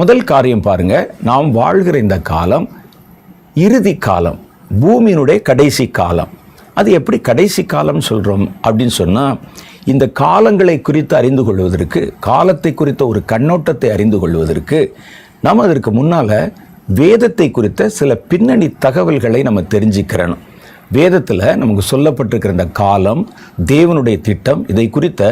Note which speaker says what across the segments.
Speaker 1: முதல் காரியம் பாருங்க. நாம் வாழ்கிற இந்த காலம் இறுதி காலம் பூமியினுடைய கடைசி காலம். அது எப்படி கடைசி காலம் சொல்கிறோம் அப்படின்னு சொன்னால் இந்த காலங்களை குறித்து அறிந்து கொள்வதற்கு காலத்தை குறித்த ஒரு கண்ணோட்டத்தை அறிந்து கொள்வதற்கு நாம் அதற்கு முன்னால் வேதத்தை குறித்த சில பின்னணி தகவல்களை நம்ம தெரிஞ்சுக்கிறணும். வேதத்தில் நமக்கு சொல்லப்பட்டிருக்கிற இந்த காலம் தேவனுடைய திட்டம் இதை குறித்த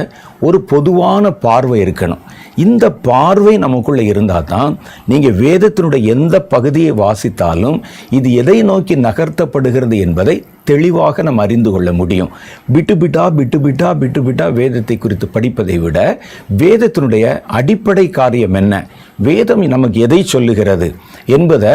Speaker 1: ஒரு பொதுவான பார்வை இருக்கணும். இந்த பார்வை நமக்குள்ளே இருந்தால் தான் நீங்கள் வேதத்தினுடைய எந்த பகுதியை வாசித்தாலும் இது எதை நோக்கி நகர்த்தப்படுகிறது என்பதை தெளிவாக நம்ம அறிந்து கொள்ள முடியும். விட்டு பிட்டா விட்டு பிட்டா விட்டு பிட்டா வேதத்தை குறித்து படிப்பதை விட வேதத்தினுடைய அடிப்படை காரியம் என்ன? வேதம் நமக்கு எதை சொல்லுகிறது என்பதை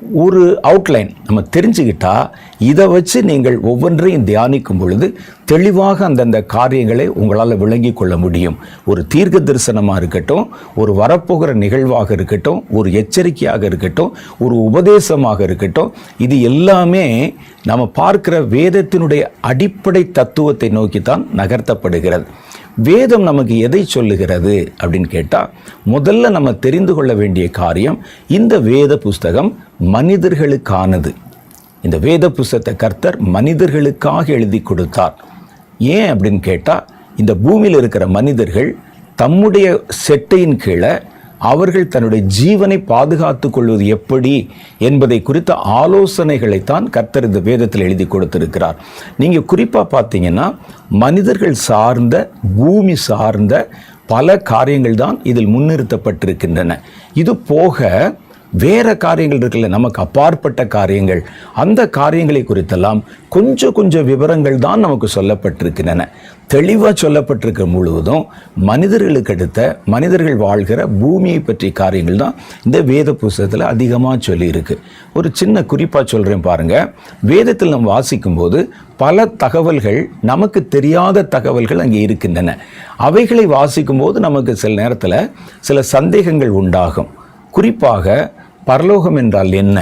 Speaker 1: ஒரு அவுட்லைன் நம்ம தெரிஞ்சுக்கிட்டா இதை வச்சு நீங்கள் ஒவ்வொன்றையும் தியானிக்கும் பொழுது தெளிவாக அந்தந்த காரியங்களை உங்களால் விளங்கி கொள்ள முடியும். ஒரு தீர்க்க தரிசனமாக இருக்கட்டும் ஒரு வரப்போகிற நிகழ்வாக இருக்கட்டும் ஒரு எச்சரிக்கையாக இருக்கட்டும் ஒரு உபதேசமாக இருக்கட்டும் இது எல்லாமே நம்ம பார்க்கிற வேதத்தினுடைய அடிப்படை தத்துவத்தை நோக்கித்தான் நகர்த்தப்படுகிறது. வேதம் நமக்கு எதை சொல்லுகிறது அப்படின்னு கேட்டால் முதல்ல நம்ம தெரிந்து கொள்ள வேண்டிய காரியம் இந்த வேத புஸ்தகம் மனிதர்களுக்கானது. இந்த வேத புஸ்தகத்தை கர்த்தர் மனிதர்களுக்காக எழுதி கொடுத்தார். ஏன் அப்படின்னு கேட்டால் இந்த பூமியில் இருக்கிற மனிதர்கள் தம்முடைய செட்டையின் கீழே அவர்கள் தன்னுடைய ஜீவனை பாதுகாத்துக் கொள்வது எப்படி என்பதை குறித்த ஆலோசனைகளைத்தான் கர்த்தர் இந்த வேதத்தில் எழுதி கொடுத்திருக்கிறார். நீங்கள் குறிப்பாக பார்த்தீங்கன்னா மனிதர்கள் சார்ந்த பூமி சார்ந்த பல காரியங்கள் தான் இதில் முன்னிறுத்தப்பட்டிருக்கின்றன. இது போக வேறு காரியங்கள் இருக்குல்ல நமக்கு அப்பாற்பட்ட காரியங்கள். அந்த காரியங்களை குறித்தெல்லாம் கொஞ்சம் கொஞ்சம் விவரங்கள் தான் நமக்கு சொல்லப்பட்டிருக்கின்றன. தெளிவாக சொல்லப்பட்டிருக்க முழுவதும் மனிதர்களுக்கு அடுத்த மனிதர்கள் வாழ்கிற பூமியை பற்றிய காரியங்கள் தான் இந்த வேத புஸ்தகத்தில் அதிகமாக சொல்லியிருக்கு. ஒரு சின்ன குறிப்பாக சொல்கிறேன் பாருங்கள் வேதத்தில் நம்ம வாசிக்கும்போது பல தகவல்கள் நமக்கு தெரியாத தகவல்கள் அங்கே இருக்கின்றன. அவைகளை வாசிக்கும்போது நமக்கு சில நேரத்தில் சில சந்தேகங்கள் உண்டாகும். குறிப்பாக பரலோகம் என்றால் என்ன?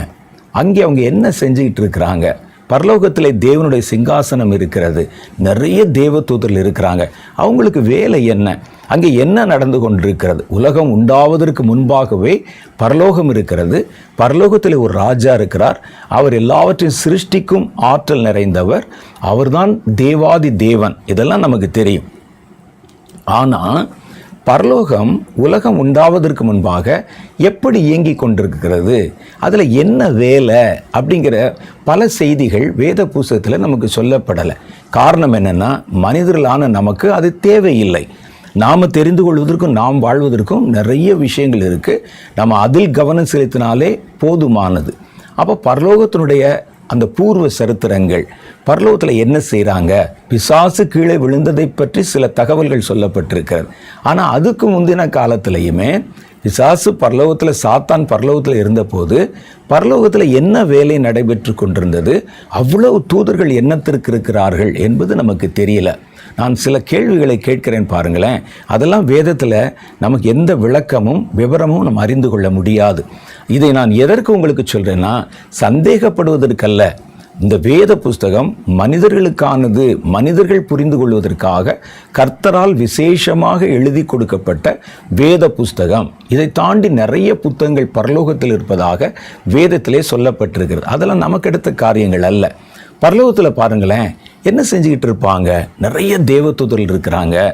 Speaker 1: அங்கே அவங்க என்ன செஞ்சுக்கிட்டு இருக்கிறாங்க? பரலோகத்தில் தேவனுடைய சிங்காசனம் இருக்கிறது. நிறைய தேவதூதர்கள் இருக்கிறாங்க. அவங்களுக்கு வேலை என்ன? அங்கே என்ன நடந்து கொண்டிருக்கிறது? உலகம் உண்டாவதற்கு முன்பாகவே பரலோகம் இருக்கிறது. பரலோகத்தில் ஒரு ராஜா இருக்கிறார். அவர் எல்லாவற்றையும் சிருஷ்டிக்கும் ஆற்றல் நிறைந்தவர். அவர்தான் தேவாதி தேவன். இதெல்லாம் நமக்கு தெரியும். ஆனால் பரலோகம் உலகம் உண்டாவதற்கு முன்பாக எப்படி இயங்கி கொண்டிருக்கிறது? அதில் என்ன வேலை? அப்படிங்கிற பல செய்திகள் வேத புஸ்தகத்தில் நமக்கு சொல்லப்படலை. காரணம் என்னென்னா மனிதர்களான நமக்கு அது தேவையில்லை. நாம் தெரிந்து கொள்வதற்கும் நாம் வாழ்வதற்கும் நிறைய விஷயங்கள் இருக்குது நம்ம அதில் கவனம் செலுத்தினாலே போதுமானது. அப்போ பரலோகத்தினுடைய அந்த பூர்வ சரித்திரங்கள். பரலோகத்தில் என்ன செய்கிறாங்க பிசாசு கீழே விழுந்ததை பற்றி சில தகவல்கள் சொல்லப்பட்டிருக்கிறது. ஆனால் அதுக்கு முந்தின காலத்திலையுமே பிசாசு பரலோகத்தில் சாத்தான் பரலோகத்தில் இருந்தபோது பரலோகத்தில் என்ன வேலை நடைபெற்று கொண்டிருந்தது? அவ்வளவு தூதர்கள் என்னத்திற்கு இருக்கிறார்கள் என்பது நமக்கு தெரியல. நான் சில கேள்விகளை கேட்கிறேன் பாருங்களேன். அதெல்லாம் வேதத்தில் நமக்கு எந்த விளக்கமும் விவரமும் நம்ம அறிந்து கொள்ள முடியாது. இதை நான் எதற்கு உங்களுக்கு சொல்கிறேன்னா சந்தேகப்படுவதற்கல்ல. இந்த வேத புஸ்தகம் மனிதர்களுக்கானது மனிதர்கள் புரிந்து கொள்வதற்காக கர்த்தரால் விசேஷமாக எழுதி கொடுக்கப்பட்ட வேத புஸ்தகம். இதை தாண்டி நிறைய புத்தகங்கள் பரலோகத்தில் இருப்பதாக வேதத்திலே சொல்லப்பட்டிருக்கிறது. அதெல்லாம் நமக்கு எடுத்த காரியங்கள் அல்ல. பரலோகத்தில் பாருங்களேன் என்ன செஞ்சுக்கிட்டு இருப்பாங்க? நிறைய தேவதூதர்கள் இருக்கிறாங்க.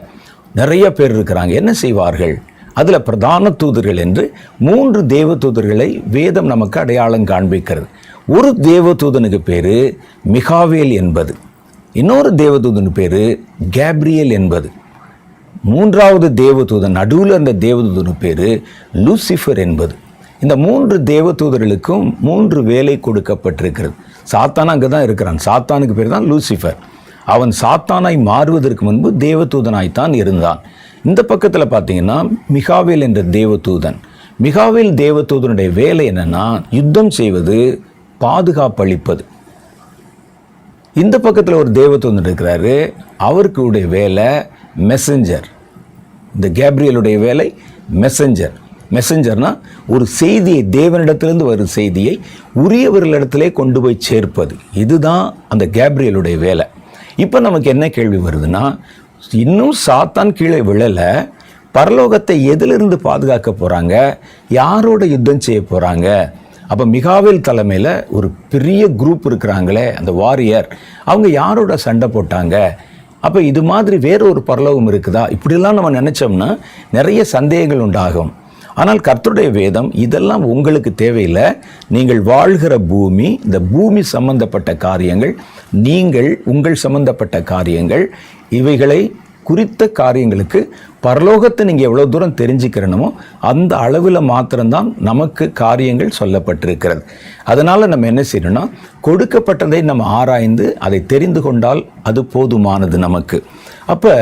Speaker 1: நிறைய பேர் இருக்கிறாங்க. என்ன செய்வார்கள்? அதில் பிரதான தூதர்கள் என்று மூன்று தேவதூதர்களை வேதம் நமக்கு அடையாளம் காண்பிக்கிறது. ஒரு தேவதூதனுக்கு பேர் மிகாவேல் என்பது. இன்னொரு தேவதூதனுக்கு பேர் கேப்ரியல் என்பது. மூன்றாவது தேவதூதன் நடுவில் அந்த தேவதூதனுக்கு பேர் லூசிஃபர் என்பது. இந்த மூன்று தேவதூதர்களுக்கும் மூன்று வேலை கொடுக்கப்பட்டிருக்கிறது. சாத்தானா அங்கே தான் இருக்கிறான். சாத்தானுக்கு பேர் தான் லூசிஃபர். அவன் சாத்தானாய் மாறுவதற்கு முன்பு தேவதூதனாய்த்தான் இருந்தான். இந்த பக்கத்தில் பார்த்தீங்கன்னா மிகாவேல் என்ற தேவதூதன். மிகாவேல் தேவதூதனுடைய வேலை என்னன்னா யுத்தம் செய்வது பாதுகாப்பளிப்பது. இந்த பக்கத்தில் ஒரு தேவதூதன் இருக்கிறாரு. அவருக்குடைய வேலை மெசஞ்சர் இந்த கேப்ரியலுடைய வேலை மெசஞ்சர் மெசஞ்சர்னா ஒரு செய்தியை தேவனிடத்திலிருந்து வரும் செய்தியை உரியவர்களிடத்திலே கொண்டு போய் சேர்ப்பது. இதுதான் அந்த கேப்ரியலுடைய வேலை. இப்போ நமக்கு என்ன கேள்வி வருதுன்னா இன்னும் சாத்தான் கீழே விழலை. பரலோகத்தை எதிலிருந்து பாதுகாக்க போகிறாங்க யாரோட யுத்தம் செய்ய போகிறாங்க அப்போ மிகாவில் தலைமையில் ஒரு பெரிய குரூப் இருக்கிறாங்களே அந்த வாரியர் அவங்க யாரோட சண்டை போட்டாங்க? அப்போ இது மாதிரி வேற ஒரு பரலோகம் இருக்குதா? இப்படிலாம் நம்ம நினச்சோம்னா நிறைய சந்தேகங்கள் உண்டாகும். ஆனால் கர்த்தருடைய வேதம் இதெல்லாம் உங்களுக்கு தேவையில்லை. நீங்கள் வாழ்கிற பூமி இந்த பூமி சம்பந்தப்பட்ட காரியங்கள் நீங்கள் உங்கள் சம்பந்தப்பட்ட காரியங்கள் இவைகளை குறித்த காரியங்களுக்கு பரலோகத்தை நீங்கள் எவ்வளோ தூரம் தெரிஞ்சுக்கிறணுமோ அந்த அளவில் மாத்திரம்தான் நமக்கு காரியங்கள் சொல்லப்பட்டிருக்கிறது. அதனால் நம்ம என்ன செய்யணும்னா கொடுக்கப்பட்டதை நம்ம ஆராய்ந்து அதை தெரிந்து கொண்டால் அது போதுமானது நமக்கு. அப்போ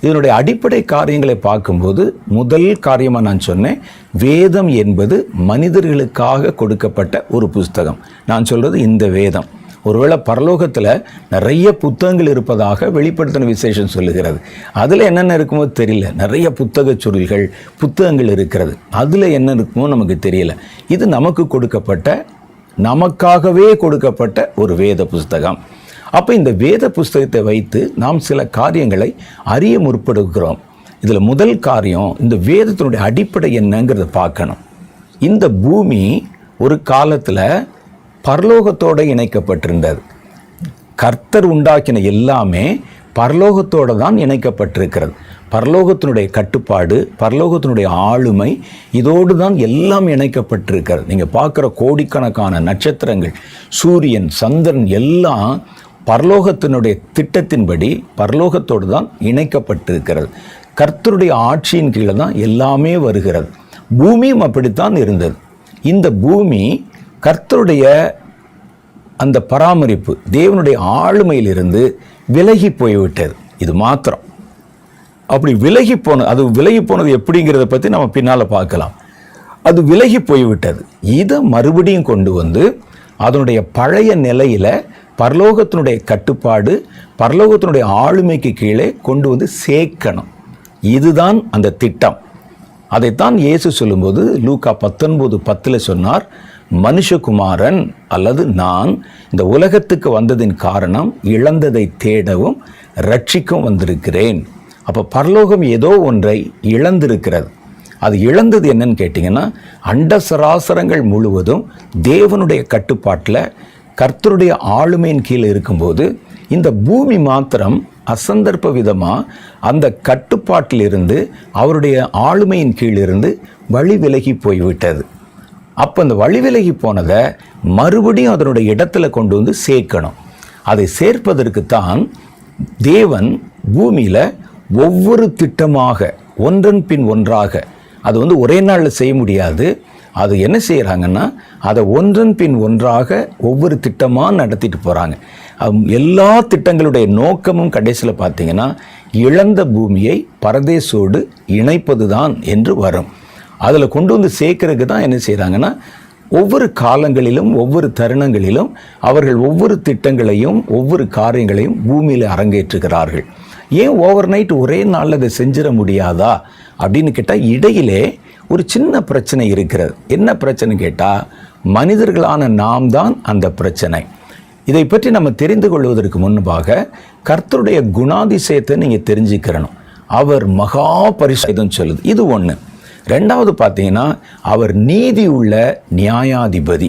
Speaker 1: இதனுடைய அடிப்படை காரியங்களை பார்க்கும்போது முதல் காரியமாக நான் சொன்னேன் வேதம் என்பது மனிதர்களுக்காக கொடுக்கப்பட்ட ஒரு புஸ்தகம். நான் சொல்கிறது இந்த வேதம். ஒருவேளை பரலோகத்தில் நிறைய புத்தகங்கள் இருப்பதாக வெளிப்படுத்தின விசேஷம் சொல்லுகிறது. அதில் என்னென்ன இருக்குமோ தெரியல. நிறைய புத்தக சுருள்கள் புத்தகங்கள் இருக்கிறது. அதில் என்ன இருக்குமோ நமக்கு தெரியல. இது நமக்கு கொடுக்கப்பட்ட நமக்காகவே கொடுக்கப்பட்ட ஒரு வேத புஸ்தகம். அப்போ இந்த வேத புஸ்தகத்தை வைத்து நாம் சில காரியங்களை அறிய முற்படுகிறோம். இதில் முதல் காரியம் இந்த வேதத்தினுடைய அடிப்படை என்னங்கிறத பார்க்கணும். இந்த பூமி ஒரு காலத்தில் பரலோகத்தோடு இணைக்கப்பட்டிருந்தது. கர்த்தர் உண்டாக்கின எல்லாமே பரலோகத்தோடு தான் இணைக்கப்பட்டிருக்கிறது. பரலோகத்தினுடைய கட்டுப்பாடு பரலோகத்தினுடைய ஆளுமை இதோடு தான் எல்லாம் இணைக்கப்பட்டிருக்கிறது. நீங்கள் பார்க்குற கோடிக்கணக்கான நட்சத்திரங்கள் சூரியன் சந்திரன் எல்லாம் பரலோகத்தினுடைய திட்டத்தின்படி பரலோகத்தோடு தான் இணைக்கப்பட்டிருக்கிறது. கர்த்தருடைய ஆட்சியின் கீழே தான் எல்லாமே வருகிறது. பூமியும் அப்படித்தான் இருந்தது. இந்த பூமி கர்த்தருடைய அந்த பராமரிப்பு தேவனுடைய ஆளுமையிலிருந்து விலகி போய்விட்டது. இது மாத்திரம். அப்படி விலகி போன அது விலகி போனது எப்படிங்கிறத பற்றி நம்ம பின்னால் பார்க்கலாம். அது விலகி போய்விட்டது. இதை மறுபடியும் கொண்டு வந்து அதனுடைய பழைய நிலையில் பரலோகத்தினுடைய கட்டுப்பாடு பரலோகத்தினுடைய ஆளுமைக்கு கீழே கொண்டு வந்து சேர்க்கணும். இதுதான் அந்த திட்டம். அதைத்தான் இயேசு சொல்லும்போது லூக்கா பத்தொன்பது பத்தில் சொன்னார் மனுஷகுமாரன் அல்லது நான் இந்த உலகத்துக்கு வந்ததின் காரணம் இழந்ததை தேடவும் ரட்சிக்கும் வந்திருக்கிறேன். அப்போ பரலோகம் ஏதோ ஒன்றை இழந்திருக்கிறது. அது இழந்தது என்னன்னு கேட்டிங்கன்னா அண்ட சராசரங்கள் முழுவதும் தேவனுடைய கட்டுப்பாட்டில் கர்த்தருடைய ஆளுமையின் கீழே இருக்கும்போது இந்த பூமி மாத்திரம் அசந்தர்ப்ப விதமாக அந்த கட்டுப்பாட்டிலிருந்து அவருடைய ஆளுமையின் கீழிருந்து வழி விலகி போய்விட்டது. அப்போ அந்த வழி விலகி போனதை மறுபடியும் அதனுடைய இடத்துல கொண்டு வந்து சேர்க்கணும். அதை சேர்ப்பதற்குத்தான் தேவன் பூமியில் ஒவ்வொரு திட்டமாக ஒன்றன் பின் ஒன்றாக அது வந்து ஒரே நாளில் செய்ய முடியாது அது என்ன செய்கிறாங்கன்னா அதை ஒன்றன் பின் ஒன்றாக ஒவ்வொரு திட்டமாக நடத்திட்டு போகிறாங்க எல்லா திட்டங்களுடைய நோக்கமும் கடைசியில் பார்த்தீங்கன்னா இழந்த பூமியை பரதேசோடு இணைப்பது தான் என்று வரும். அதில் கொண்டு வந்து சேர்க்கறதுக்கு தான் என்ன செய்கிறாங்கன்னா ஒவ்வொரு காலங்களிலும் ஒவ்வொரு தருணங்களிலும் அவர்கள் ஒவ்வொரு திட்டங்களையும் ஒவ்வொரு காரியங்களையும் பூமியில் அரங்கேற்றுகிறார்கள். ஏன் ஓவர் நைட் ஒரே நாளில் அதை செஞ்சிட முடியாதா? அப்படின்னு கேட்டால் இடையிலே ஒரு சின்ன பிரச்சனை இருக்கிறது. என்ன பிரச்சனை கேட்டால் மனிதர்களான நாம் தான் அந்த பிரச்சனை. இதை பற்றி நம்ம தெரிந்து கொள்வதற்கு முன்பாக கர்த்தருடைய குணாதிசயத்தை நீங்கள் தெரிஞ்சுக்கிறணும். அவர் மகா பரிசுதம் சொல்லுது. இது ஒன்று ரெண்டாவது பார்த்தீங்கன்னா அவர் நீதி உள்ள நியாயாதிபதி.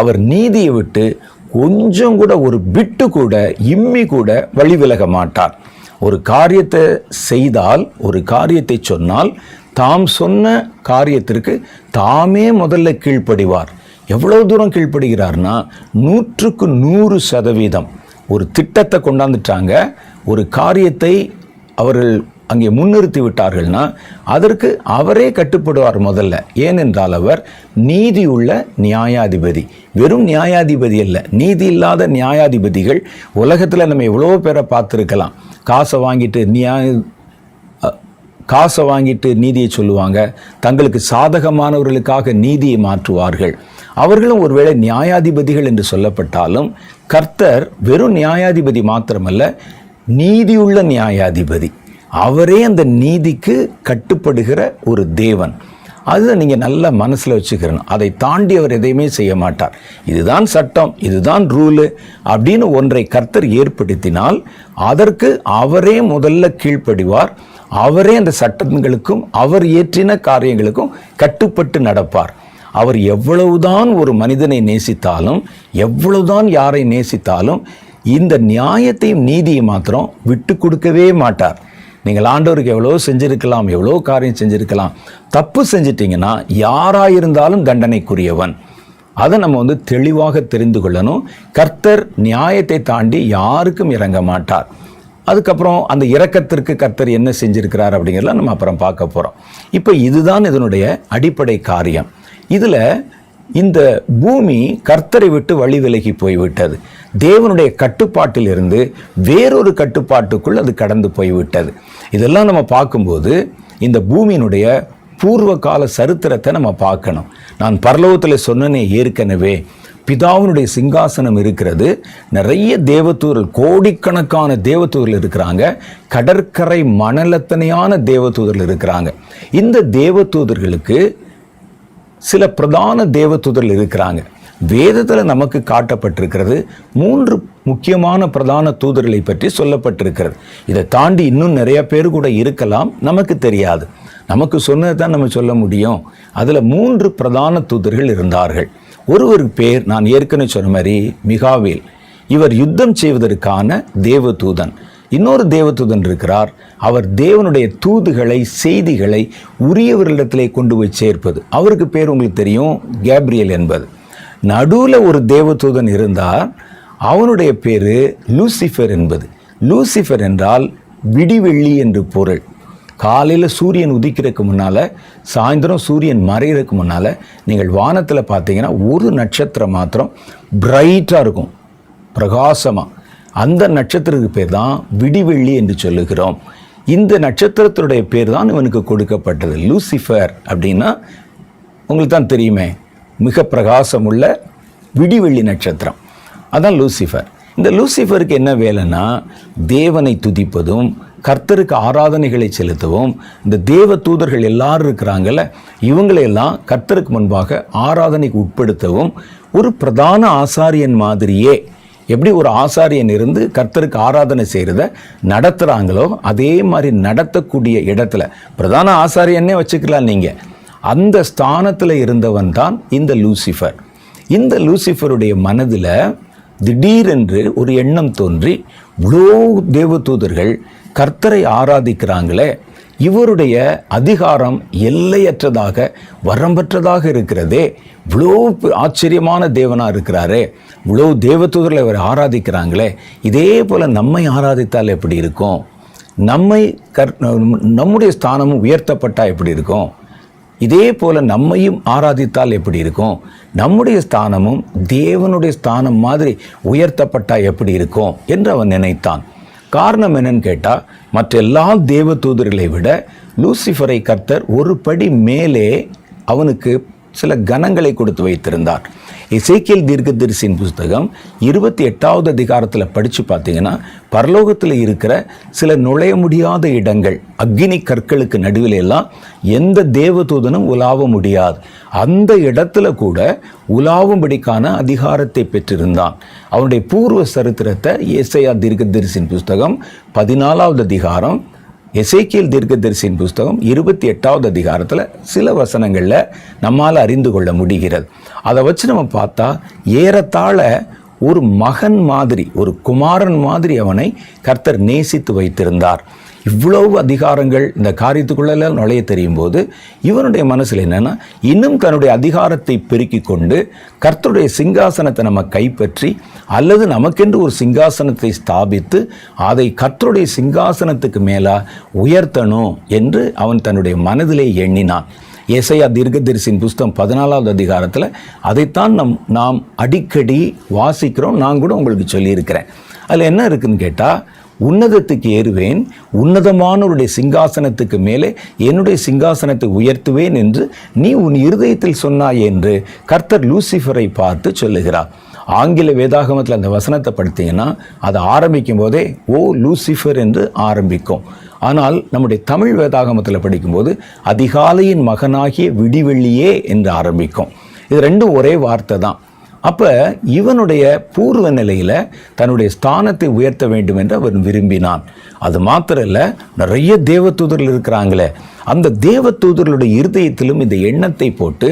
Speaker 1: அவர் நீதியை விட்டு கொஞ்சம் கூட ஒரு பிட்டு கூட இம்மி கூட வழி விலக மாட்டார். ஒரு காரியத்தை செய்தால் ஒரு காரியத்தை சொன்னால் தாம் சொன்ன காரியத்திற்கு தாமே முதல்ல கீழ்ப்படிவார். எவ்வளவு தூரம் கீழ்ப்படுகிறார்னா நூற்றுக்கு நூறு சதவீதம். ஒரு திட்டத்தை கொண்டாந்துட்டாங்க ஒரு காரியத்தை அவர்கள் அங்கே முன்னிறுத்தி விட்டார்கள்னா அதற்கு அவரே கட்டுப்படுவார் முதல்ல. ஏனென்றால் அவர் நீதி உள்ள நியாயாதிபதி. வெறும் நியாயாதிபதி அல்ல நீதி இல்லாத நியாயாதிபதிகள் உலகத்தில் நம்ம எவ்வளோ பேரை பார்த்துருக்கலாம். காசை வாங்கிட்டு நியாய காசை வாங்கிட்டு நீதியை சொல்லுவாங்க. தங்களுக்கு சாதகமானவர்களுக்காக நீதியை மாற்றுவார்கள். அவர்களும் ஒருவேளை நியாயாதிபதிகள் என்று சொல்லப்பட்டாலும் கர்த்தர் வெறும் நியாயாதிபதி மாத்திரமல்ல நீதியுள்ள நியாயாதிபதி. அவரே அந்த நீதிக்கு கட்டுப்படுகிற ஒரு தேவன். அதை நீங்கள் நல்லா மனசில் வச்சுக்கிறணும். அதை தாண்டி அவர் எதையுமே செய்ய மாட்டார். இதுதான் சட்டம் இதுதான் ரூலு அப்படின்னு ஒன்றை கர்த்தர் ஏற்படுத்தினால் அதற்கு அவரே முதல்ல கீழ்ப்படிவார். அவரே அந்த சட்டங்களுக்கும் அவர் இயற்றின காரியங்களுக்கும் கட்டுப்பட்டு நடப்பார். அவர் எவ்வளவுதான் ஒரு மனிதனை நேசித்தாலும் எவ்வளவுதான் யாரை நேசித்தாலும் இந்த நியாயத்தையும் நீதியை மாத்திரம் விட்டு கொடுக்கவே மாட்டார். நீங்கள் ஆண்டவருக்கு எவ்வளோ செஞ்சுருக்கலாம் எவ்வளோ காரியம் செஞ்சுருக்கலாம். தப்பு செஞ்சிட்டீங்கன்னா யாராயிருந்தாலும் தண்டனைக்குரியவன். அதை நம்ம வந்து தெளிவாக தெரிந்து கொள்ளணும். கர்த்தர் நியாயத்தை தாண்டி யாருக்கும் இறங்க மாட்டார். அதுக்கப்புறம் அந்த இறக்கத்திற்கு கர்த்தர் என்ன செஞ்சிருக்கிறார் அப்படிங்கிறத நம்ம அப்புறம் பார்க்க போகிறோம் இப்போ இதுதான் இதனுடைய அடிப்படை காரியம். இதில் இந்த பூமி கர்த்தரை விட்டு வழி விலகி போய்விட்டது. தேவனுடைய கட்டுப்பாட்டில் இருந்து வேறொரு கட்டுப்பாட்டுக்குள் அது கடந்து போய்விட்டது. இதெல்லாம் நம்ம பார்க்கும்போது இந்த பூமியினுடைய பூர்வ கால சரித்திரத்தை நம்ம பார்க்கணும். நான் பரலோகத்தில் சொன்னனே ஏற்கனவே பிதாவினுடைய சிங்காசனம் இருக்கிறது. நிறைய தேவதூதர்கள் கோடிக்கணக்கான தேவதூதர்கள் இருக்கிறாங்க. கடற்கரை மணலத்தனையான தேவதூதர்கள் இருக்கிறாங்க. இந்த தேவதூதர்களுக்கு சில பிரதான தேவதூதர்கள் இருக்கிறாங்க. வேதத்தில் நமக்கு காட்டப்பட்டிருக்கிறது மூன்று முக்கியமான பிரதான தூதர்களை பற்றி சொல்லப்பட்டிருக்கிறது. இதை தாண்டி இன்னும் நிறைய பேர் கூட இருக்கலாம் நமக்கு தெரியாது. நமக்கு சொன்னது தான் நம்ம சொல்ல முடியும். அதில் மூன்று பிரதான தூதர்கள் இருந்தார்கள். ஒருவர் பேர் நான் ஏற்கனவே சொன்ன மாதிரி மிகாவேல். இவர் யுத்தம் செய்வதற்கான தேவதூதன். இன்னொரு தேவதூதன் இருக்கிறார். அவர் தேவனுடைய தூதுகளை செய்திகளை உரியவர்களிடத்திலே கொண்டு போய் சேர்ப்பது. அவருக்கு பேர் உங்களுக்கு தெரியும்? கேப்ரியல் என்பது. நடுவில் ஒரு தேவதூதன் இருந்தார். அவனுடைய பேர் லூசிஃபர் என்பது. லூசிஃபர் என்றால் விடிவெள்ளி என்று பொருள். காலையில் சூரியன் உதிக்கிறதுக்கு முன்னால் சாயந்தரம் சூரியன் மறைகிறதுக்கு முன்னால் நீங்கள் வானத்தில் பார்த்தீங்கன்னா ஒரு நட்சத்திரம் மாத்திரம் பிரைட்டாக இருக்கும். பிரகாசமாக அந்த நட்சத்திரத்துக்கு பேர் தான் விடிவெள்ளி என்று சொல்லுகிறோம். இந்த நட்சத்திரத்தினுடைய பேர் தான் இவனுக்கு கொடுக்கப்பட்டது. லூசிஃபர் அப்படின்னா உங்களுக்கு தான் தெரியுமே மிக பிரகாசமுள்ள விடிவெள்ளி நட்சத்திரம். அதான் லூசிஃபர் இந்த லூசிஃபருக்கு என்ன வேலைன்னா தேவனை துதிப்பதும் கர்த்தருக்கு ஆராதனைகளை செலுத்தவும் இந்த தேவ தூதர்கள் எல்லாரும் இருக்கிறாங்கல்ல இவங்களையெல்லாம் கர்த்தருக்கு முன்பாக ஆராதனைக்கு உட்படுத்தவும் ஒரு பிரதான ஆசாரியன் மாதிரியே எப்படி ஒரு ஆசாரியன் இருந்து கர்த்தருக்கு ஆராதனை செய்கிறத நடத்துகிறாங்களோ அதே மாதிரி நடத்தக்கூடிய இடத்துல பிரதான ஆசாரியன்னே வச்சுக்கலாம் நீங்கள் அந்த ஸ்தானத்தில் இருந்தவன் தான் இந்த லூசிஃபர். இந்த லூசிஃபருடைய மனதில் திடீரென்று ஒரு எண்ணம் தோன்றி இவ்வளோ தேவதூதர்கள் கர்த்தரை ஆராதிக்கிறாங்களே இவருடைய அதிகாரம் எல்லையற்றதாக வரம்பற்றதாக இருக்கிறதே. இவ்வளோ ஆச்சரியமான தேவனாக இருக்கிறாரே. இவ்வளோ தேவதூதர்களை அவர் ஆராதிக்கிறாங்களே. இதே போல் நம்மை ஆராதித்தால் எப்படி இருக்கும்? நம்மை கர் நம்முடைய ஸ்தானமும் உயர்த்தப்பட்டால் எப்படி இருக்கும்? இதே போல் நம்மையும் ஆராதித்தால் எப்படி இருக்கும்? நம்முடைய ஸ்தானமும் தேவனுடைய ஸ்தானம் மாதிரி உயர்த்தப்பட்டால் எப்படி இருக்கும்? என்று அவன் நினைத்தான். காரணம் என்னன்னு கேட்டால் மற்ற எல்லா தேவ தூதர்களை விட லூசிஃபரை கர்த்தர் ஒரு படி மேலே அவனுக்கு சில கணங்களை கொடுத்து வைத்திருந்தார். இசைக்கியல் தீர்க்கதரிசியின் புஸ்தகம் இருபத்தி எட்டாவது அதிகாரத்தில் படித்து பார்த்தீங்கன்னா பரலோகத்தில் இருக்கிற சில நுழைய முடியாத இடங்கள் அக்னி கற்களுக்கு நடுவில் எல்லாம் எந்த தேவதூதனும் உலாவ முடியாது. அந்த இடத்துல கூட உலாவும்படிக்கான அதிகாரத்தை பெற்றிருந்தான். அவனுடைய பூர்வ சரித்திரத்தை ஏசையா தீர்க்கதரிசியின் புஸ்தகம் பதினாலாவது அதிகாரம் எசைக்கியல் தீர்க்கதரிசியின் புஸ்தகம் இருபத்தி எட்டாவது அதிகாரத்தில் சில வசனங்களில் நம்மால் அறிந்து கொள்ள முடிகிறது. அதை வச்சு நம்ம பார்த்தா ஏறத்தாழ ஒரு மகன் மாதிரி ஒரு குமாரன் மாதிரி அவனை கர்த்தர் நேசித்து வைத்திருந்தார். இவ்வளவு அதிகாரங்கள் இந்த காரியத்துக்குள்ளெல்லாம் நுழைய தெரியும் போது இவனுடைய மனசில் என்னென்னா இன்னும் தன்னுடைய அதிகாரத்தை பெருக்கிக் கொண்டு கர்த்தருடைய சிங்காசனத்தை நம்ம கைப்பற்றி அல்லது நமக்கென்று ஒரு சிங்காசனத்தை ஸ்தாபித்து அதை கர்த்தருடைய சிங்காசனத்துக்கு மேலாக உயர்த்தணும் என்று அவன் தன்னுடைய மனதிலே எண்ணினான். ஏசையா தீர்க்கதரிசின் புஸ்தம் பதினாலாவது அதிகாரத்தில் அதைத்தான் நம் நாம் அடிக்கடி வாசிக்கிறோம் நான் கூட உங்களுக்கு சொல்லியிருக்கிறேன். அதில் என்ன இருக்குதுன்னு கேட்டால் உன்னதத்துக்கு ஏறுவேன் உன்னதமானவருடைய சிங்காசனத்துக்கு மேலே என்னுடைய சிங்காசனத்தை உயர்த்துவேன் என்று நீ உன் இருதயத்தில் சொன்னாய் என்று கர்த்தர் லூசிஃபரை பார்த்து சொல்லுகிறார். ஆங்கில வேதாகமத்தில் அந்த வசனத்தை படுத்தீங்கன்னா அதை ஆரம்பிக்கும் போதே ஓ லூசிஃபர் என்று ஆரம்பிக்கும். ஆனால் நம்முடைய தமிழ் வேதாகமத்தில் படிக்கும்போது அதிகாலையின் மகனாகிய விடிவெள்ளியே என்று ஆரம்பிக்கும். இது ரெண்டும் ஒரே வார்த்தை தான். அப்போ இவனுடைய பூர்வ நிலையில் தன்னுடைய ஸ்தானத்தை உயர்த்த வேண்டும் என்று அவன் விரும்பினான். அது மாத்திரம் இல்லை நிறைய தேவதூதர்கள் இருக்கிறாங்களே. அந்த தேவதூதர்களுடைய இருதயத்திலும் இந்த எண்ணத்தை போட்டு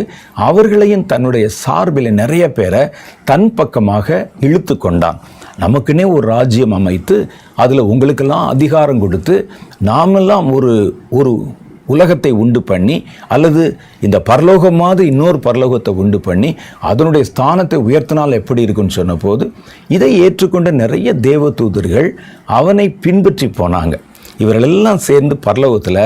Speaker 1: அவர்களையும் தன்னுடைய சார்பில் நிறைய பேரை தன் பக்கமாக இழுத்து கொண்டான். நமக்குன்னே ஒரு ராஜ்யம் அமைத்து அதில் உங்களுக்கெல்லாம் அதிகாரம் கொடுத்து நாமெல்லாம் ஒரு ஒரு உலகத்தை உண்டு பண்ணி அல்லது இந்த பரலோகமாவது இன்னொரு பரலோகத்தை உண்டு பண்ணி அதனுடைய ஸ்தானத்தை உயர்த்தினால் எப்படி இருக்குன்னு சொன்னபோது இதை ஏற்றுக்கொண்ட நிறைய தேவதூதர்கள் அவனை பின்பற்றி போனாங்க. இவர்களெல்லாம் சேர்ந்து பரலோகத்தில்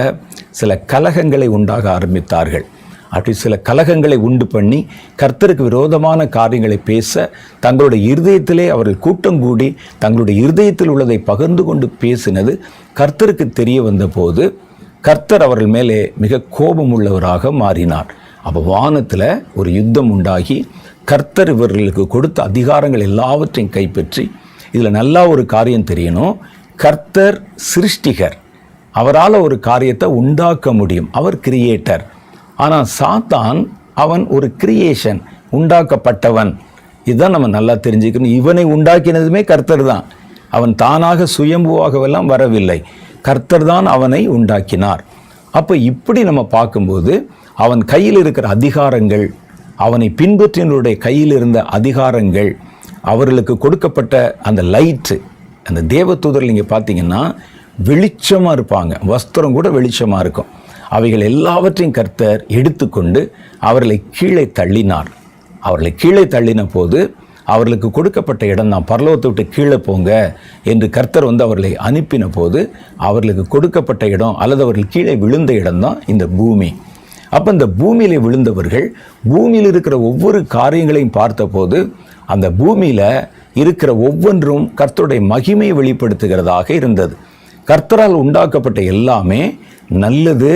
Speaker 1: சில கலகங்களை உண்டாக ஆரம்பித்தார்கள். அப்படி சில கலகங்களை உண்டு பண்ணி கர்த்தருக்கு விரோதமான காரியங்களை பேச தங்களுடைய இருதயத்திலே அவர்கள் கூட்டம் கூடி தங்களுடைய இருதயத்தில் உள்ளதை பகிர்ந்து கொண்டு பேசினது கர்த்தருக்கு தெரிய வந்தபோது கர்த்தர் அவர்கள் மேலே மிக கோபம் உள்ளவராக மாறினார். அப்போ வானத்தில் ஒரு யுத்தம் உண்டாகி கர்த்தர் இவர்களுக்கு கொடுத்த அதிகாரங்கள் எல்லாவற்றையும் கைப்பற்றி இதில் நல்லா ஒரு காரியம் தெரியணும். கர்த்தர் சிருஷ்டிகர். அவரால் ஒரு காரியத்தை உண்டாக்க முடியும். அவர் கிரியேட்டர். ஆனால் சாத்தான் அவன் ஒரு கிரியேஷன் உண்டாக்கப்பட்டவன். இதுதான் நம்ம நல்லா தெரிஞ்சுக்கணும். இவனை உண்டாக்கினதுமே கர்த்தர் தான். அவன் தானாக சுயம்புவாகவெல்லாம் வரவில்லை. கர்த்தர் தான் அவனை உண்டாக்கினார். அப்போ இப்படி நம்ம பார்க்கும்போது அவன் கையில் இருக்கிற அதிகாரங்கள் அவனை பின்பற்றினருடைய கையில் இருந்த அதிகாரங்கள் அவர்களுக்கு கொடுக்கப்பட்ட அந்த லைட்டு அந்த தேவதூதர் நீங்கள் பார்த்தீங்கன்னா வெளிச்சமாக இருப்பாங்க. வஸ்திரம் கூட வெளிச்சமாக இருக்கும். அவைகள் எல்லாவற்றையும் கர்த்தர் எடுத்துக்கொண்டு அவர்களை கீழே தள்ளினார். அவர்களை கீழே தள்ளின போது அவர்களுக்கு கொடுக்கப்பட்ட இடம் தான் பரலோகத்தை விட்டு கீழே போங்க என்று கர்த்தர் வந்து அவர்களை அனுப்பின போது அவர்களுக்கு கொடுக்கப்பட்ட இடம் அல்லது அவர்கள் கீழே விழுந்த இடம்தான் இந்த பூமி. அப்போ இந்த பூமியிலே விழுந்தவர்கள் பூமியில் இருக்கிற ஒவ்வொரு காரியங்களையும் பார்த்தபோது அந்த பூமியில் இருக்கிற ஒவ்வொன்றும் கர்த்தருடைய மகிமையை வெளிப்படுத்துகிறதாக இருந்தது. கர்த்தரால் உண்டாக்கப்பட்ட எல்லாமே நல்லது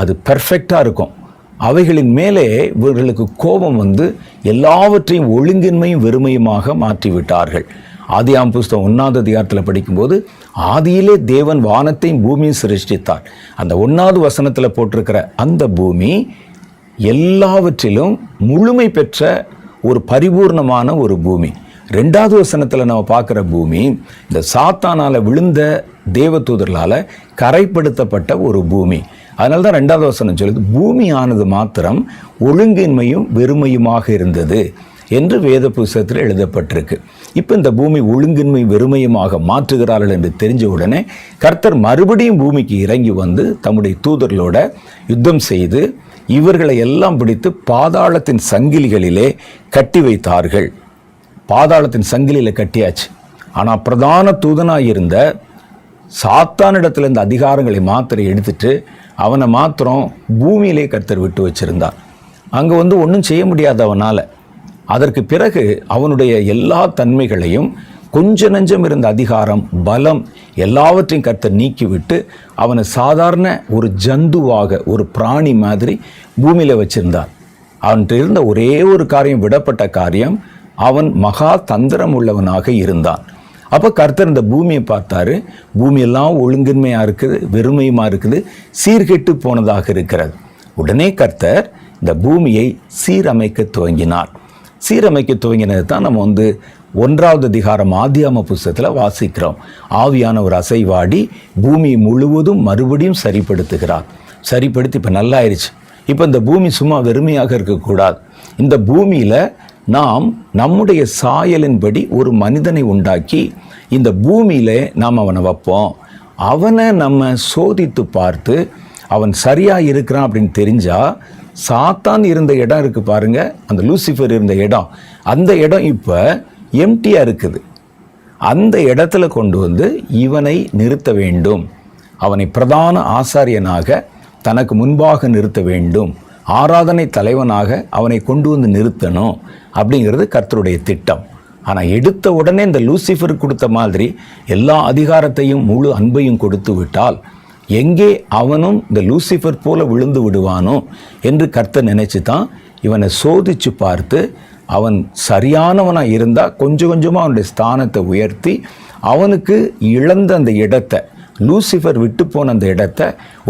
Speaker 1: அது பெர்ஃபெக்டாக இருக்கும். அவைகளின் மேலே இவர்களுக்கு கோபம் வந்து எல்லாவற்றையும் ஒழுங்கின்மையும் வெறுமையுமாக மாற்றிவிட்டார்கள். ஆதியாம் புஸ்தகம் ஒன்றாவது அதிகாரத்தில் படிக்கும்போது ஆதியிலே தேவன் வானத்தையும் பூமியும் சிருஷ்டித்தார். அந்த ஒன்றாவது வசனத்தில் போட்டிருக்கிற அந்த பூமி எல்லாவற்றிலும் முழுமை பெற்ற ஒரு பரிபூர்ணமான ஒரு பூமி. ரெண்டாவது வசனத்தில் நம்ம பார்க்குற பூமி இந்த சாத்தானால விழுந்த தேவதூதர்களால் கரைப்படுத்தப்பட்ட ஒரு பூமி. அதனால தான் ரெண்டாவது வசனம் சொல்லுது பூமியானது மாத்திரம் ஒழுங்கின்மையும் வெறுமையுமாக இருந்தது என்று வேத புஸ்தகத்தில் எழுதப்பட்டிருக்கு. இப்போ இந்த பூமி ஒழுங்கின்மை வெறுமையுமாக மாற்றுகிறார்கள் என்று தெரிஞ்ச உடனே கர்த்தர் மறுபடியும் பூமிக்கு இறங்கி வந்து தம்முடைய தூதர்களோட யுத்தம் செய்து இவர்களை எல்லாம் பிடித்து பாதாளத்தின் சங்கிலிகளிலே கட்டி வைத்தார்கள். பாதாளத்தின் சங்கிலியில் கட்டியாச்சு. ஆனால் பிரதான தூதனாக இருந்த சாத்தானிடத்தில் இந்த அதிகாரங்களை மாத்திரை எடுத்துட்டு அவனை மாத்திரம் பூமியிலே கர்த்தர் விட்டு வச்சிருந்தார். அங்கே வந்து ஒன்றும் செய்ய முடியாதவனால் அதற்கு பிறகு அவனுடைய எல்லா தன்மைகளையும் கொஞ்ச நஞ்சம் இருந்த அதிகாரம் பலம் எல்லாவற்றையும் கர்த்தர் நீக்கிவிட்டு அவனை சாதாரண ஒரு ஜந்துவாக ஒரு பிராணி மாதிரி பூமியில் வச்சிருந்தார். அவன்கிட்ட இருந்த ஒரே ஒரு காரியம் விடப்பட்ட காரியம் அவன் மகா தந்திரம் உள்ளவனாக இருந்தான். அப்போ கர்த்தர் இந்த பூமியை பார்த்தாரு. பூமியெல்லாம் ஒழுங்கின்மையாக இருக்குது வெறுமையுமா இருக்குது சீர்கெட்டு போனதாக இருக்கிறது. உடனே கர்த்தர் இந்த பூமியை சீரமைக்க துவங்கினார். சீரமைக்க துவங்கினது தான் நம்ம வந்து ஒன்றாவது அதிகாரம் ஆதியாம புஸ்தத்தில் வாசிக்கிறோம். ஆவியான ஒரு அசைவாடி பூமி முழுவதும் மறுபடியும் சரிப்படுத்துகிறார். சரிப்படுத்தி இப்போ நல்லாயிருச்சு. இப்போ இந்த பூமி சும்மா வெறுமையாக இருக்கக்கூடாது. இந்த பூமியில் நாம் நம்முடைய சாயலின்படி ஒரு மனிதனை உண்டாக்கி இந்த பூமியில் நாம் அவனை வைப்போம். அவனை நம்ம சோதித்து பார்த்து அவன் சரியாக இருக்கிறான் அப்படின்னு தெரிஞ்சால் சாத்தான் இருந்த இடம் இருக்குது பாருங்கள் அந்த லூசிஃபர் இருந்த இடம். அந்த இடம் இப்போ எம்டியாக இருக்குது. அந்த இடத்துல கொண்டு வந்து இவனை நிறுத்த வேண்டும். அவனை பிரதான ஆசாரியனாக தனக்கு முன்பாக நிறுத்த வேண்டும். ஆராதனை தலைவனாக அவனை கொண்டு வந்து நிறுத்தணும் அப்படிங்கிறது கர்த்தருடைய திட்டம். ஆனால் எடுத்த உடனே இந்த லூசிஃபர் கொடுத்த மாதிரி எல்லா அதிகாரத்தையும் முழு அன்பையும் கொடுத்து விட்டால் எங்கே அவனும் இந்த லூசிஃபர் போல விழுந்து விடுவானோ என்று கர்த்தர் நினைச்சு தான் இவனை சோதித்து பார்த்து அவன் சரியானவனாக இருந்தால் கொஞ்சம் கொஞ்சமாக அவனுடைய ஸ்தானத்தை உயர்த்தி அவனுக்கு இழந்த அந்த இடத்தை லூசிஃபர் விட்டு போன அந்த இடத்த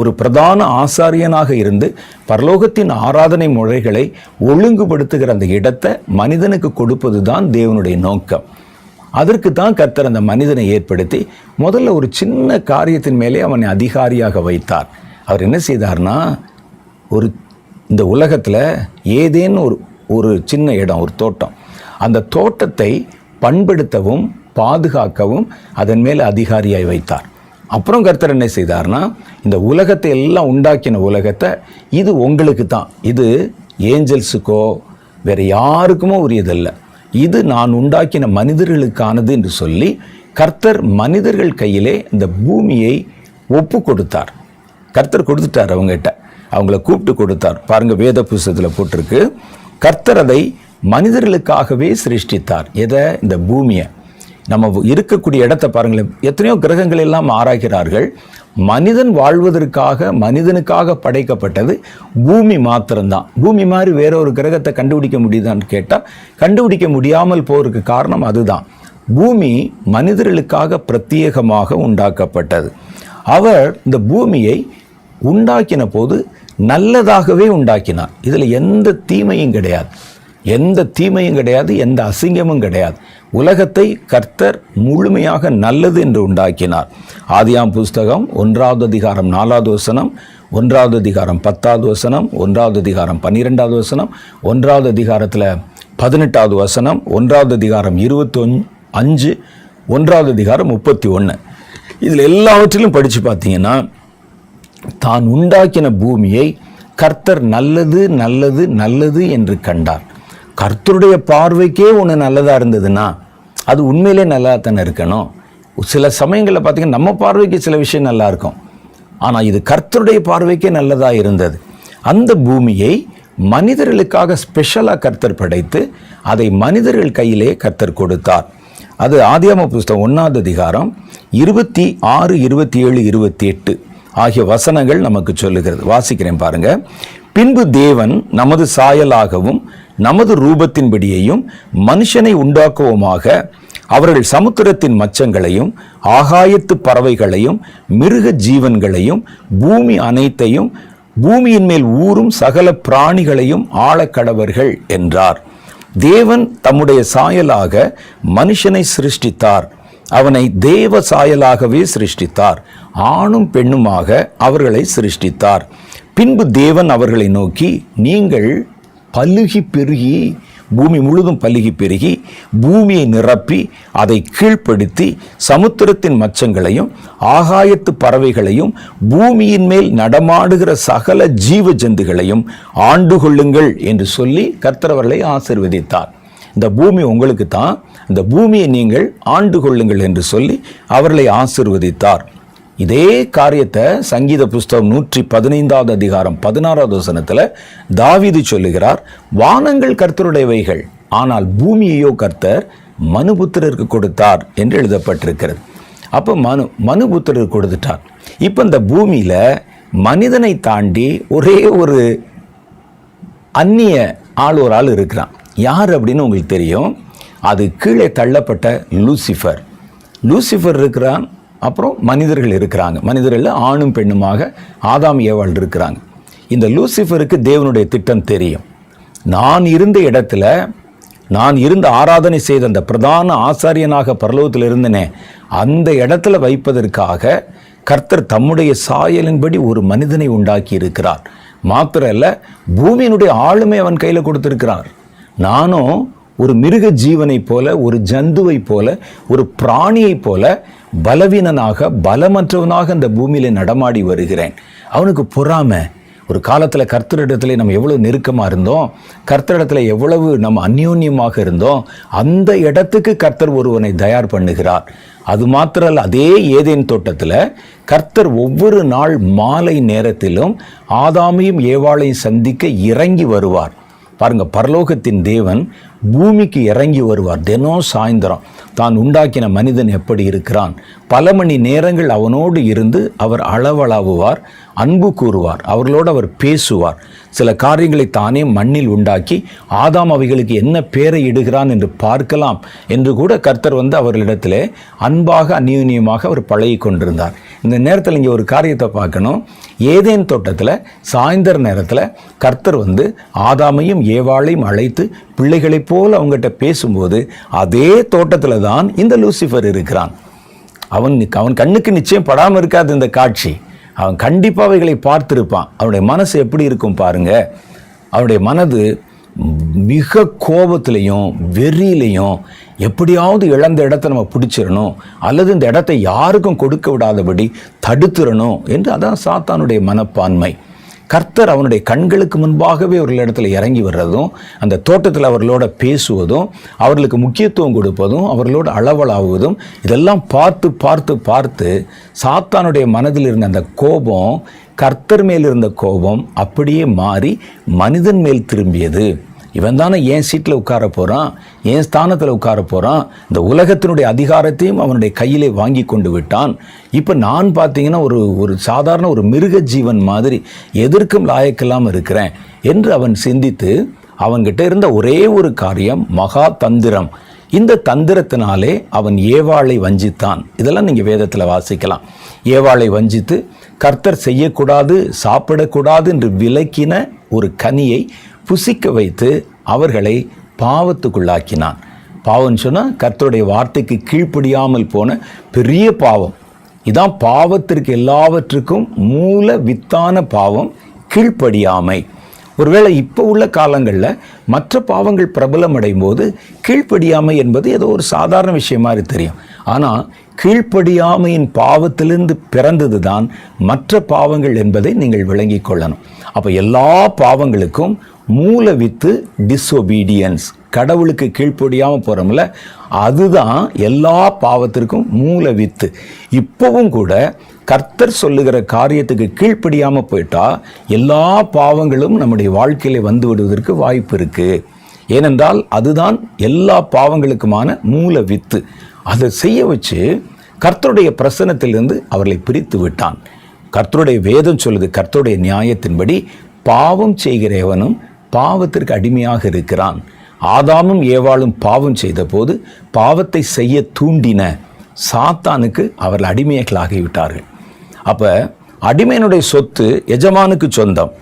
Speaker 1: ஒரு பிரதான ஆசாரியனாக இருந்து பரலோகத்தின் ஆராதனை முறைகளை ஒழுங்குபடுத்துகிற அந்த இடத்தை மனிதனுக்கு கொடுப்பது தான் தேவனுடைய நோக்கம். அதற்கு தான் கர்த்தர் அந்த மனிதனை ஏற்படுத்தி முதல்ல ஒரு சின்ன காரியத்தின் மேலே அவனை அதிகாரியாக வைத்தார். அவர் என்ன செய்தார்னா ஒரு இந்த உலகத்தில் ஏதேன்னு ஒரு ஒரு சின்ன இடம் ஒரு தோட்டம். அந்த தோட்டத்தை பண்படுத்தவும் பாதுகாக்கவும் அதன் மேல் அதிகாரியாய் வைத்தார். அப்புறம் கர்த்தர் என்ன செய்தார்னா இந்த உலகத்தை எல்லாம் உண்டாக்கின உலகத்தை இது உங்களுக்கு தான். இது ஏஞ்சல்ஸுக்கோ வேறு யாருக்குமோ உரியதல்ல. இது நான் உண்டாக்கின மனிதர்களுக்கானது என்று சொல்லி கர்த்தர் மனிதர்கள் கையிலே இந்த பூமியை ஒப்பு கொடுத்தார். கர்த்தர் கொடுத்துட்டார் அவங்ககிட்ட. அவங்கள கூப்பிட்டு கொடுத்தார். பாருங்கள் வேத புஸ்தத்தில் போட்டிருக்கு. கர்த்தர் அதை மனிதர்களுக்காகவே சிருஷ்டித்தார். எதை? இந்த பூமியை. நம்ம இருக்கக்கூடிய இடத்த பாருங்களேன். எத்தனையோ கிரகங்கள் எல்லாம் ஆராய்கிறார்கள். மனிதன் வாழ்வதற்காக மனிதனுக்காக படைக்கப்பட்டது பூமி மாத்திரம்தான். பூமி மாதிரி வேற ஒரு கிரகத்தை கண்டுபிடிக்க முடியுதான்னு கேட்டால் கண்டுபிடிக்க முடியாமல் போறதுக்கு காரணம் அதுதான். பூமி மனிதர்களுக்காக பிரத்யேகமாக உண்டாக்கப்பட்டது. அவர் இந்த பூமியை உண்டாக்கின போது நல்லதாகவே உண்டாக்கினார். இதில் எந்த தீமையும் கிடையாது. எந்த தீமையும் கிடையாது எந்த அசிங்கமும் கிடையாது. உலகத்தை கர்த்தர் முழுமையாக நல்லது என்று உண்டாக்கினார். ஆதியாம் புஸ்தகம் ஒன்றாவது அதிகாரம் நாலாவது வசனம் ஒன்றாவது அதிகாரம் பத்தாவது வசனம் ஒன்றாவது அதிகாரம் பன்னிரெண்டாவது வசனம் ஒன்றாவது அதிகாரத்தில் பதினெட்டாவது வசனம் ஒன்றாவது அதிகாரம் இருபத்தொன் அஞ்சு ஒன்றாவது அதிகாரம் முப்பத்தி ஒன்று இதில் எல்லாவற்றிலும் படித்து பார்த்தீங்கன்னா தான் உண்டாக்கின பூமியை கர்த்தர் நல்லது நல்லது நல்லது என்று கண்டார். கர்த்தருடைய பார்வைக்கே ஒன்று நல்லதாக இருந்ததுன்னா அது உண்மையிலே நல்லா தானே இருக்கணும்? சில சமயங்களில் பார்த்தீங்கன்னா நம்ம பார்வைக்கு சில விஷயம் நல்லா இருக்கும். ஆனால் இது கர்த்தருடைய பார்வைக்கே நல்லதாக இருந்தது. அந்த பூமியை மனிதர்களுக்காக ஸ்பெஷலாக கர்த்தர் படைத்து அதை மனிதர்கள் கையிலே கர்த்தர் கொடுத்தார். அது ஆதியாம புஸ்தகம் ஒன்றாவது அதிகாரம் இருபத்தி ஆறு இருபத்தி ஏழு இருபத்தி எட்டு ஆகிய வசனங்கள் நமக்கு சொல்லுகிறது. வாசிக்கிறேன் பாருங்க. பின்பு தேவன் நமது சாயலாகவும் நமது ரூபத்தின்படியையும் மனுஷனை உண்டாக்குவோமாக அவர்கள் சமுத்திரத்தின் மச்சங்களையும் ஆகாயத்து பறவைகளையும் மிருக ஜீவன்களையும் பூமி அனைத்தையும் பூமியின் மேல் ஊறும் சகல பிராணிகளையும் ஆழக்கடவர்கள் என்றார். தேவன் தம்முடைய சாயலாக மனுஷனை சிருஷ்டித்தார். அவனை தேவ சாயலாகவே சிருஷ்டித்தார். ஆணும் பெண்ணுமாக அவர்களை சிருஷ்டித்தார். பின்பு தேவன் அவர்களை நோக்கி நீங்கள் பல்லுகி பெருகி பூமி முழுதும் பல்லுகி பெருகி பூமியை நிரப்பி அதை கீழ்ப்படுத்தி சமுத்திரத்தின் மச்சங்களையும் ஆகாயத்து பறவைகளையும் பூமியின் மேல் நடமாடுகிற சகல ஜீவ ஜந்துகளையும் ஆண்டு கொள்ளுங்கள் என்று சொல்லி கர்த்தரவர்களை ஆசிர்வதித்தார். இந்த பூமி உங்களுக்கு தான் இந்த பூமியை நீங்கள் ஆண்டு கொள்ளுங்கள் என்று சொல்லி அவர்களை ஆசிர்வதித்தார். இதே காரியத்தை சங்கீத புஸ்தகம் நூற்றி பதினைந்தாவது அதிகாரம் பதினாறாவது வசனத்தில் தாவீது சொல்லுகிறார் வானங்கள் கர்த்தருடையவைகள் ஆனால் பூமியையோ கர்த்தர் மனுபுத்திரருக்கு கொடுத்தார் என்று எழுதப்பட்டிருக்கிறது. அப்போ மனு மனுபுத்திரருக்கு கொடுத்துட்டார். இப்போ இந்த பூமியில் மனிதனை தாண்டி ஒரே ஒரு அந்நிய ஆள் ஒரு ஆள் இருக்கிறான். யார் அப்படின்னு உங்களுக்கு தெரியும்? அது கீழே தள்ளப்பட்ட லூசிஃபர். லூசிஃபர் இருக்கிறான் அப்புறம் மனிதர்கள் இருக்கிறாங்க. மனிதர்கள் ஆணும் பெண்ணுமாக ஆதாம் ஏவாள் இருக்கிறாங்க. இந்த லூசிஃபருக்கு தேவனுடைய திட்டம் தெரியும். நான் இருந்த இடத்துல நான் இருந்து ஆராதனை செய்த அந்த பிரதான ஆசாரியனாக பரலோகத்தில் இருந்தனே அந்த இடத்துல வைப்பதற்காக கர்த்தர் தம்முடைய சாயலின்படி ஒரு மனிதனை உண்டாக்கி இருக்கிறார். மாத்திரம் இல்ல பூமியினுடைய ஆளுமை அவன் கையில் கொடுத்திருக்கிறார். நானும் ஒரு மிருக ஜீவனைப் போல ஒரு ஜந்துவை போல ஒரு பிராணியைப் போல பலவீனனாக பலமற்றவனாக அந்த பூமியில நடமாடி வருகிறேன். அவனுக்கு பொறாமை. ஒரு காலத்தில் கர்த்தரிடத்துல நம்ம எவ்வளவு நெருக்கமாக இருந்தோம் கர்த்தரிடத்துல எவ்வளவு நம்ம அந்யோன்யமாக இருந்தோம் அந்த இடத்துக்கு கர்த்தர் ஒருவனை தயார் பண்ணுகிறார். அது மாத்திரல்ல அதே ஏதேன் தோட்டத்தில் கர்த்தர் ஒவ்வொரு நாள் மாலை நேரத்திலும் ஆதாமையும் ஏவாளையும் சந்திக்க இறங்கி வருவார். பாருங்க பரலோகத்தின் தேவன் பூமிக்கு இறங்கி வருவார். தினம் சாயந்தரம் தான் உண்டாக்கின மனிதன் எப்படி இருக்கிறான்? பல மணி நேரங்கள் அவனோடு இருந்து அவர் அளவளாவுவார் அன்பு கூறுவார் அவர்களோடு அவர் பேசுவார். சில காரியங்களை தானே மண்ணில் உண்டாக்கி ஆதாம் அவைகளுக்கு என்ன பேரை இடுகிறான் என்று பார்க்கலாம் என்று கூட கர்த்தர் வந்து அவர்களிடத்திலே அன்பாக அந்யூன்யமாக அவர் பழகி கொண்டிருந்தார். இந்த நேரத்தில் இங்கே ஒரு காரியத்தை பார்க்கணும். ஏதேன் தோட்டத்தில் சாயந்தர நேரத்தில் கர்த்தர் வந்து ஆதாமையும் ஏவாளையும் அழைத்து பிள்ளைகளைப் போல் அவங்ககிட்ட பேசும்போது அதே தோட்டத்தில் தான் இந்த லூசிஃபர் இருக்கிறான். அவன் அவன் கண்ணுக்கு நிச்சயம் படாமல் இருக்காது இந்த காட்சி. அவன் கண்டிப்பாக அவைகளை பார்த்துருப்பான். அவனுடைய மனசு எப்படி இருக்கும் பாருங்க. அவனுடைய மனது மிக கோபத்திலையும் வெறியிலையும் எப்படியாவது இழந்த இடத்த நம்ம பிடிச்சிடணும். அல்லது இந்த இடத்தை யாருக்கும் கொடுக்க விடாதபடி தடுத்துடணும் என்று அதான் சாத்தானுடைய மனப்பான்மை. கர்த்தர் அவனுடைய கண்களுக்கு முன்பாகவே இடத்துல இறங்கி வர்றதும் அந்த தோட்டத்தில் அவர்களோட பேசுவதும் அவர்களுக்கு முக்கியத்துவம் கொடுப்பதும் அவர்களோடு அளவலாகுவதும் இதெல்லாம் பார்த்து பார்த்து பார்த்து சாத்தானுடைய மனதில் இருந்த அந்த கோபம் கர்த்தர் மேல் இருந்த கோபம் அப்படியே மாறி மனிதன் மேல் திரும்பியது. இவன் தானே என் சீட்டில் உட்கார போகிறான் என் ஸ்தானத்தில் உட்கார போகிறான் இந்த உலகத்தினுடைய அதிகாரத்தையும் அவனுடைய கையிலே வாங்கி கொண்டு விட்டான். இப்போ நான் பார்த்தீங்கன்னா ஒரு ஒரு சாதாரண ஒரு மிருக ஜீவன் மாதிரி எதற்கும் லாயக்கெல்லாம் இருக்கிறேன் என்று அவன் சிந்தித்து அவன்கிட்ட இருந்த ஒரே ஒரு காரியம் மகா தந்திரம். இந்த தந்திரத்தினாலே அவன் ஏவாளை வஞ்சித்தான். இதெல்லாம் நீங்கள் வேதத்தில் வாசிக்கலாம். ஏவாளை வஞ்சித்து கர்த்தர் செய்யக்கூடாது சாப்பிடக்கூடாது என்று விலக்கின ஒரு கனியை புசிக்க வைத்து அவர்களை பாவத்துக்குள்ளாக்கினான். பாவம்னு சொன்னால் கர்த்தருடைய வார்த்தைக்கு கீழ்ப்படியாமல் போன பெரிய பாவம். இதான் பாவத்திற்கு எல்லாவற்றுக்கும் மூல வித்தான பாவம் கீழ்ப்படியாமை. ஒருவேளை இப்போ உள்ள காலங்களில் மற்ற பாவங்கள் பிரபலம் அடையும் போது கீழ்ப்படியாமை என்பது ஏதோ ஒரு சாதாரண விஷயம் மாதிரி தெரியும். ஆனால் கீழ்ப்படியாமையின் பாவத்திலிருந்து பிறந்தது தான் மற்ற பாவங்கள் என்பதை நீங்கள் விளங்கிக் கொள்ளணும். அப்போ எல்லா பாவங்களுக்கும் மூல வித்து டிஸ்ஒபீடியன்ஸ் கடவுளுக்கு கீழ்ப்படியாமல் போகிறோம்ல அதுதான் எல்லா பாவத்திற்கும் மூல வித்து. இப்போவும் கூட கர்த்தர் சொல்லுகிற காரியத்துக்கு கீழ்ப்படியாமல் போயிட்டால் எல்லா பாவங்களும் நம்முடைய வாழ்க்கையில் வந்து விடுவதற்கு வாய்ப்பு இருக்குது ஏனென்றால் அதுதான் எல்லா பாவங்களுக்குமான மூல வித்து. அதை செய்ய வச்சு கர்த்தருடைய பிரசனத்திலிருந்து அவர்களை பிரித்து விட்டான். கர்த்தருடைய வேதம் சொல்லுது கர்த்தருடைய நியாயத்தின்படி பாவம் செய்கிறவனும் பாவத்திற்கு அடிமையாக இருக்கிறான். ஆதாமும் ஏவாளும் பாவம் செய்தபோது பாவத்தை செய்ய தூண்டின சாத்தானுக்கு அவர்கள் அடிமைகளாகிவிட்டார்கள் அப்போ அடிமையினுடைய சொத்து எஜமானுக்கு சொந்தம்.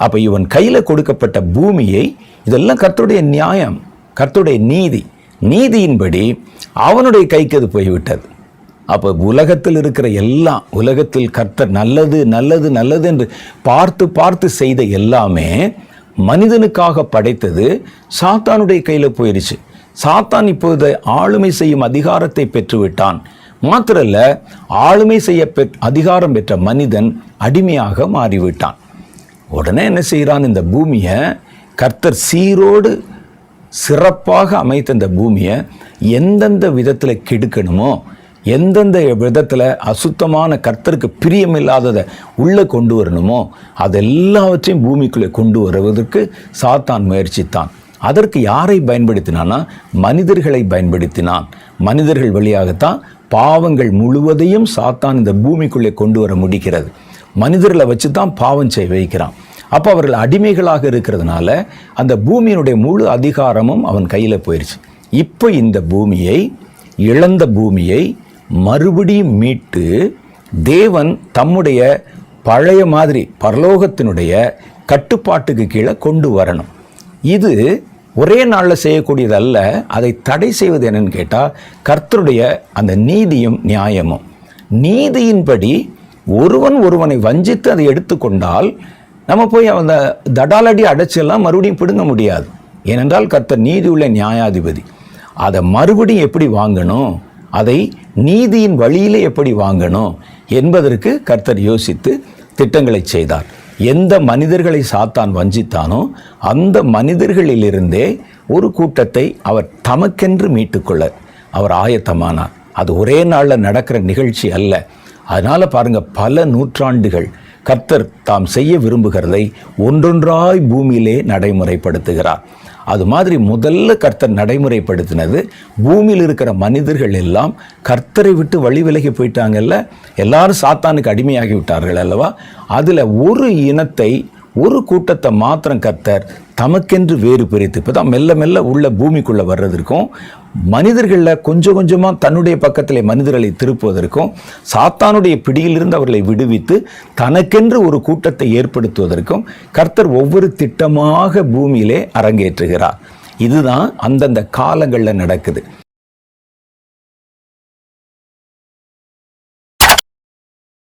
Speaker 1: அப்போ இவன் கையில் கொடுக்கப்பட்ட பூமியை இதெல்லாம் கர்த்தருடைய நியாயம் கர்த்தருடைய நீதி. நீதியின்படி அவனுடைய கைக்கு அது போய்விட்டது. அப்போ உலகத்தில் இருக்கிற எல்லாம் உலகத்தில் கர்த்தர் நல்லது நல்லது நல்லது என்று பார்த்து பார்த்து செய்த எல்லாமே மனிதனுக்காக படைத்தது சாத்தானுடைய கையில் போயிடுச்சு. சாத்தான் இப்போது ஆளுமை செய்யும் அதிகாரத்தை பெற்றுவிட்டான். மாத்திரல்ல ஆளுமை செய்ய பெற் அதிகாரம் பெற்ற மனிதன் அடிமையாக மாறிவிட்டான். உடனே என்ன செய்கிறான் இந்த பூமியை? கர்த்தர் சீரோடு சிறப்பாக அமைத்த இந்த பூமியை எந்தெந்த விதத்தில் கெடுக்கணுமோ எந்தெந்த விதத்தில் அசுத்தமான கர்த்தருக்கு பிரியமில்லாததை உள்ளே கொண்டு வரணுமோ அதெல்லாவற்றையும் பூமிக்குள்ளே கொண்டு வருவதற்கு சாத்தான் முயற்சித்தான். அதற்கு யாரை பயன்படுத்தினான்னா மனிதர்களை பயன்படுத்தினான். மனிதர்கள் வழியாகத்தான் பாவங்கள் முழுவதையும் சாத்தான் இந்த பூமிக்குள்ளே கொண்டு வர முடிகிறது. மனிதர்களை வச்சு தான் பாவம் செய்ய வைக்கிறான். அப்போ அவர்கள் அடிமைகளாக இருக்கிறதுனால அந்த பூமியினுடைய முழு அதிகாரமும் அவன் கையில் போயிடுச்சு இப்போ இந்த பூமியை இழந்த பூமியை மறுபடியும் மீட்டு தேவன் தம்முடைய பழைய மாதிரி பரலோகத்தினுடைய கட்டுப்பாட்டுக்கு கீழே கொண்டு வரணும். இது ஒரே நாளில் செய்யக்கூடியதல்ல அதை தடை செய்வது என்னன்னு கேட்டால் கர்த்தருடைய அந்த நீதியும் நியாயமும். நீதியின்படி ஒருவன் ஒருவனை வஞ்சித்து அதை எடுத்துக்கொண்டால் நம்ம போய் அந்த தடாலடி அடைச்செல்லாம் மறுபடியும் பிடுங்க முடியாது. ஏனென்றால் கர்த்தர் நீதி உள்ள நியாயாதிபதி. அதை மறுபடியும் எப்படி வாங்கணும்? அதை நீதியின் வழியிலே எப்படி வாங்கணும் என்பதற்கு கர்த்தர் யோசித்து திட்டங்களை செய்தார். எந்த மனிதர்களை சாத்தான் வஞ்சித்தானோ அந்த மனிதர்களிலிருந்தே ஒரு கூட்டத்தை அவர் தமக்கென்று மீட்டுக்கொள்ள அவர் ஆயத்தமானார். அது ஒரே நாளில் நடக்கிற நிகழ்ச்சி அல்ல. அதனால் பாருங்க பல நூற்றாண்டுகள் கர்த்தர் தாம் செய்ய விரும்புகிறதை ஒன்றொன்றாய் பூமியிலே நடைமுறைப்படுத்துகிறார். அது மாதிரி முதல்ல கர்த்தர் நடைமுறைப்படுத்தினது பூமியில் இருக்கிற மனிதர்கள் எல்லாம் கர்த்தரை விட்டு வழி விலகி போயிட்டாங்கல்ல எல்லாரும் சாத்தானுக்கு அடிமையாகி விட்டார்கள் அல்லவா? அதில் ஒரு இனத்தை ஒரு கூட்டத்தை மாத்திரம் கர்த்தர் தமக்கென்று வேறு பிரித்து. இப்போ தான் மெல்ல மெல்ல உள்ள பூமிக்குள்ளே வர்றதற்கும் மனிதர்களில் கொஞ்சம் கொஞ்சமாக தன்னுடைய பக்கத்தில் மனிதர்களை திருப்புவதற்கும் சாத்தானுடைய பிடியிலிருந்து அவர்களை விடுவித்து தனக்கென்று ஒரு கூட்டத்தை ஏற்படுத்துவதற்கும் கர்த்தர் ஒவ்வொரு திட்டமாக பூமியிலே அரங்கேற்றுகிறார். இதுதான் அந்தந்த காலங்களில் நடக்குது.